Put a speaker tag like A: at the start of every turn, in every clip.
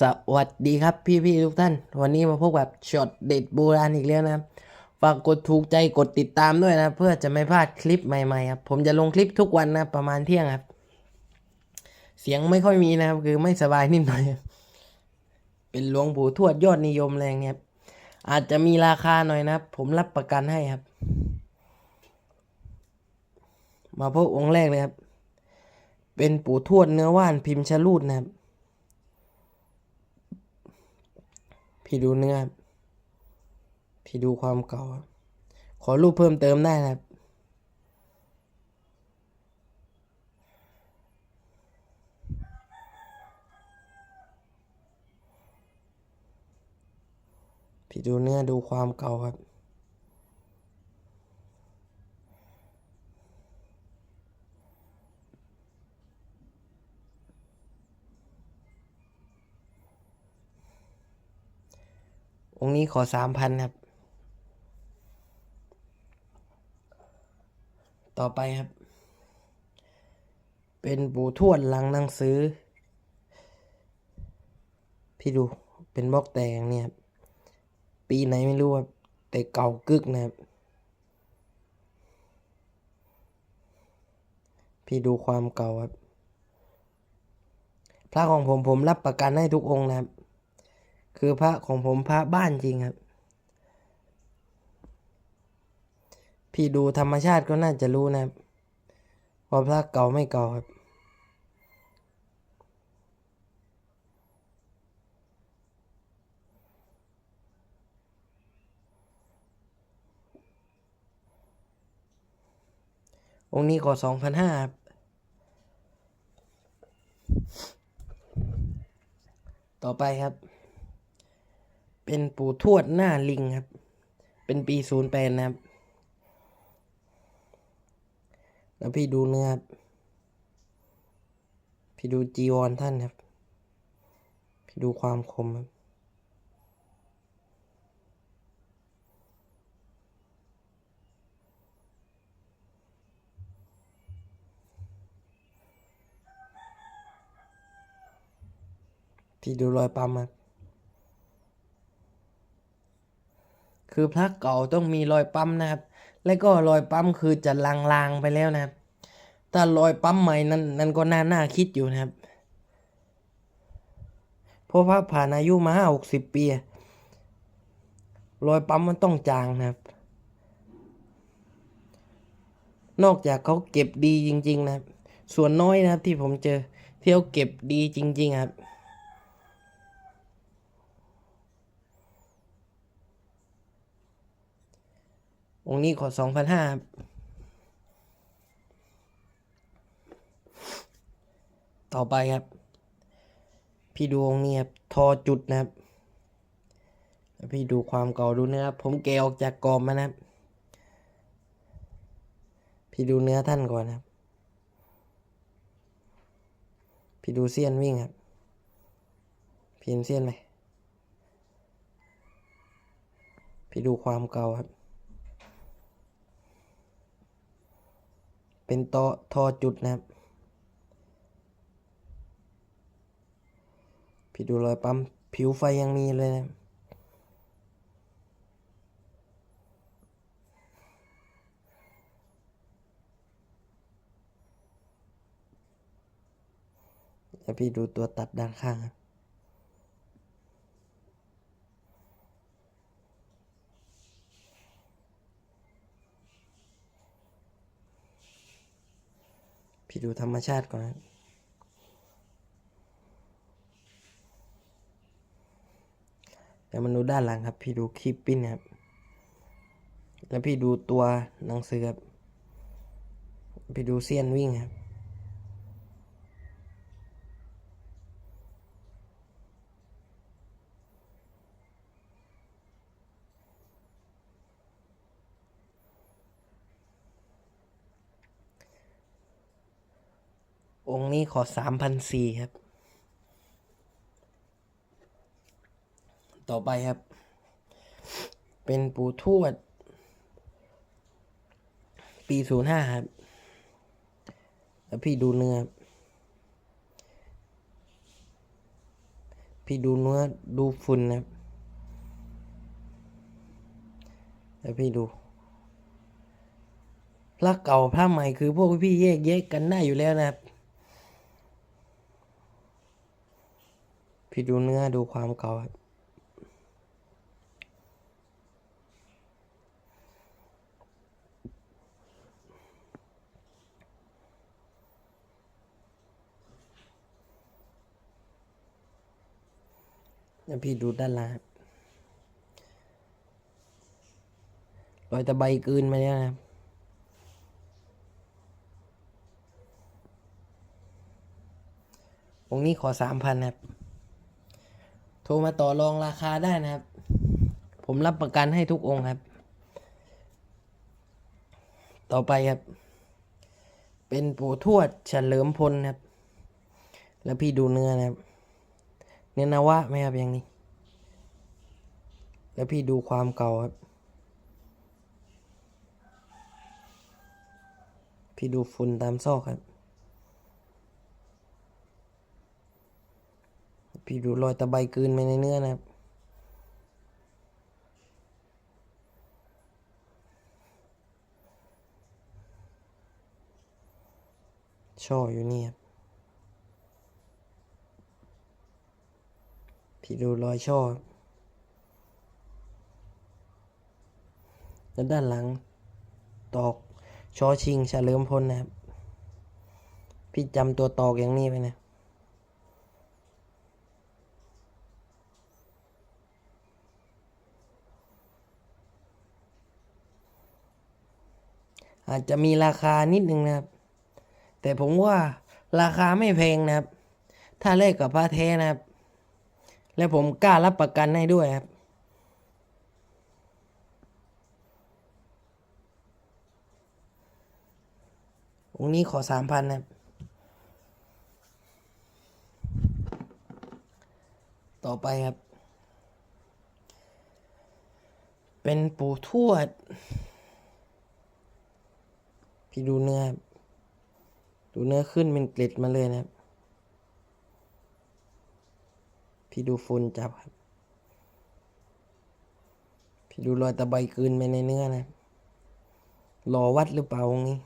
A: สวัสดีครับพี่พี่ๆทุกท่าน วันนี้มาพบกับช็อตเด็ดโบราณอีกแล้วนะครับฝากกดถูกใจกดติดตามด้วยนะ เพื่อจะไม่พลาดคลิปใหม่ๆครับผมจะลงคลิปทุกวันนะประมาณเที่ยงครับ เสียงไม่ค่อยมีนะครับ คือไม่สบายนิดหน่อย เป็นหลวงปู่ทวดยอดนิยมแรงเนี่ยอาจจะมีราคาหน่อยนะผมรับประกันให้ครับ มาพบองค์แรกเลยครับ เป็นปู่ทวดเนื้อว่านพิมพ์ชะลูดนะครับ พี่ดูเนื้อพี่ดูความเก่า ขอรูปเพิ่มเติมได้นะครับ พี่ดูเนื้อดูความเก่าครับ องค์นี้ขอสามพันครับ ต่อไปครับ เป็นปู่ทวดหลังหนังสือ พี่ดูเป็นบล็อกแตงเนี่ยครับปีไหนไม่รู้ครับ แต่เก่ากึกนะครับ พี่ดูความเก่าครับ พระของผมผมรับประกันให้ทุกองค์นะครับ คือพระของผมพระบ้านจริงครับ พี่ดูธรรมชาติก็น่าจะรู้นะครับว่าพระเก่าไม่เก่าครับองค์นี้ขอสองพันห้าครับต่อไปครับ เป็นปู่ทวดหน้าลิงครับ เป็นปีศูนย์แปดนะครับ แล้วพี่ดูเนื้อครับ พี่ดูจีวรท่านครับ พี่ดูความคมครับพี่ดูรอยปั๊มครับ คือพระเก่าต้องมีรอยปั๊มนะครับ และก็รอยปั๊มคือจะลางๆไปแล้วนะครับ ถ้ารอยปั๊มใหม่นั้นนั้นก็น่าน่าคิดอยู่นะครับ เพราะพระผ่านอายุมาห้าหกสิบปี รอยปั๊มมันต้องจางนะครับ นอกจากเขาเก็บดีจริง ๆ นะครับ ส่วนน้อยนะครับที่ผมเจอที่เขาเก็บดีจริง ๆ ครับ องค์นี้ขอสองพันห้าต่อไปครับ พี่ดูองค์นี้ครับ ทอจุดนะครับ พี่ดูความเก่าดูเนื้อครับ ผมแกะออกจากกรอบมานะครับ พี่ดูเนื้อท่านก่อนนะครับ พี่ดูเสี้ยนวิ่งครับพี่เห็นเสี้ยนไหมพี่ดูความเก่าครับ เป็นตอทอจุดนะครับพี่ดูรอยปั๊มผิวไฟยังมีเลยนะแล้วพี่ดูตัวตัดด้านข้างครับ พี่ดูธรรมชาติก่อนนะแล้วมันดูด้านหลังครับ พี่ดูคลิปปิ้นครับ แล้วพี่ดูตัวหนังสือครับ พี่ดูเสี้ยนวิ่งครับ องค์นี้ขอสามพันสี่ครับ ต่อไปครับ เป็นปู่ทวด ปีศูนย์ห้าครับ แล้วพี่ดูเนื้อครับพี่ดูเนื้อดูฝุ่นนะครับ แล้วพี่ดูพระเก่าพระใหม่คือพวกพี่แยกแยะกันได้อยู่แล้วนะครับ พี่ดูเนื้อดูความเก่าครับแล้วพี่ดูด้านล่างรอยตะไบกืนมาแล้วนะครับองนี้ขอสามพันครับ โทรมาต่อรองราคาได้นะครับ ผมรับประกันให้ทุกองค์ครับ ต่อไปครับ เป็นปู่ทวดเฉลิมพลครับ แล้วพี่ดูเนื้อนะครับ เนื้อนาวะไหมครับอย่างนี้ แล้วพี่ดูความเก่าครับ พี่ดูฝุ่นตามซอกครับ พี่ดูรอยตะไบกืนไปในเนื้อนะครับช่ออยู่นี่ครับพี่ดูรอยช่อแล้วด้านหลัง ตอกชอชิงเฉลิมพลนะครับ พี่จำตัวตอกอย่างนี้ไปนะ อาจจะมีราคานิดนึงนะครับ แต่ผมว่าราคาไม่แพงนะครับ ถ้าเลขกับพระแท้นะครับ และผมกล้ารับประกันให้ด้วยครับองนี้ขอสามพันนะครับ ต่อไปครับ เป็นปู่ทวด พี่ดูเนื้อดูเนื้อขึ้นเป็นเกล็ดมาเลยนะครับ พี่ดูฝุ่นจับครับ พี่ดูรอยตะไบกลืนไปในเนื้อนะครับรอวัดหรือเปล่าองค์นี้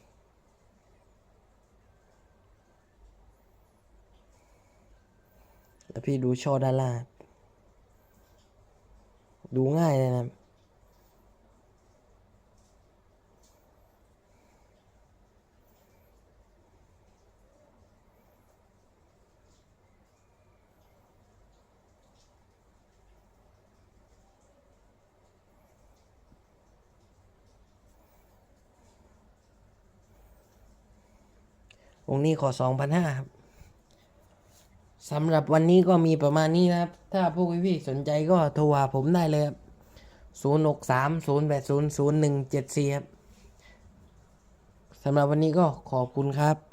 A: แล้วพี่ดูช่อด้านล่างดูง่ายเลยนะ วงนี้ขอสองพันห้าครับสำหรับวันนี้ก็มีประมาณนี้นะครับ ถ้าพวกพี่ๆสนใจก็โทรหาผมได้เลยครับศูนย์หกสามศูนย์แปดศูนย์ศูนย์หนึ่งเจ็ดสี่ครับสำหรับวันนี้ก็ขอบคุณครับ